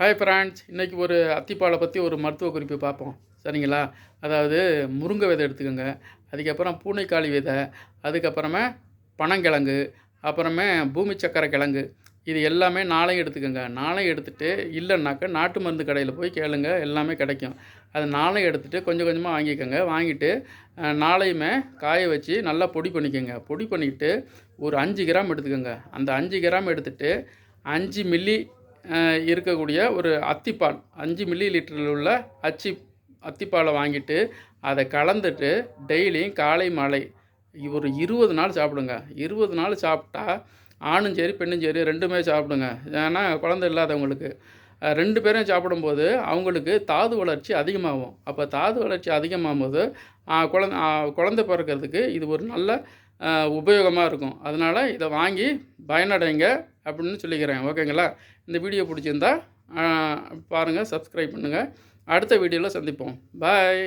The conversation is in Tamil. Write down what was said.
ஹாய் ஃப்ரெண்ட்ஸ் இன்றைக்கி ஒரு அத்திப்பாலை பற்றி ஒரு மருத்துவ குறிப்பு பார்ப்போம். சரிங்களா? அதாவது முருங்கை விதை எடுத்துக்கோங்க. அதுக்கப்புறம் பூனைக்காளி விதை அதுக்கப்புறமே பனங்கிழங்கு அப்புறமே பூமி சக்கரை கிழங்கு. இது எல்லாமே நாளையும் எடுத்துக்கோங்க. நாளையும் எடுத்துகிட்டு இல்லைன்னாக்கா நாட்டு மருந்து கடையில் போய் கேளுங்க. எல்லாமே கிடைக்கும். அது நாளையும் எடுத்துகிட்டு கொஞ்சம் கொஞ்சமாக வாங்கிக்கோங்க. வாங்கிட்டு நாளையுமே காய வச்சு நல்லா பொடி பண்ணிக்கோங்க. பொடி பண்ணிக்கிட்டு ஒரு அஞ்சு கிராம் எடுத்துக்கோங்க. அந்த அஞ்சு கிராம் எடுத்துகிட்டு அஞ்சு மில்லி இருக்கக்கூடிய ஒரு அத்திப்பால் அஞ்சு மில்லி லிட்டரில் உள்ள அச்சி அத்திப்பாலை வாங்கிட்டு அதை கலந்துட்டு டெய்லியும் காலை மாலை ஒரு இருபது நாள் சாப்பிடுங்க. இருபது நாள் சாப்பிட்டா ஆணும் சரி பெண்ணும் சரி ரெண்டுமே சாப்பிடுங்க. ஏன்னா குழந்தை இல்லாதவங்களுக்கு. ரெண்டு பேரும் சாப்பிடும்போது அவங்களுக்கு தாது வளர்ச்சி அதிகமாகும். அப்போ தாது வளர்ச்சி அதிகமாகும் போது குழந்த குழந்தை பிறக்கிறதுக்கு இது ஒரு நல்ல உபயோகமாக இருக்கும். அதனால் இதை வாங்கி பயனடைங்க. அப்படின்னு சொல்லிக்கிறேன். ஓகேங்களா? இந்த வீடியோ பிடிச்சிருந்தா பாருங்கள் சப்ஸ்கிரைப் பண்ணுங்கள் அடுத்த வீடியோவில் சந்திப்போம். பாய்.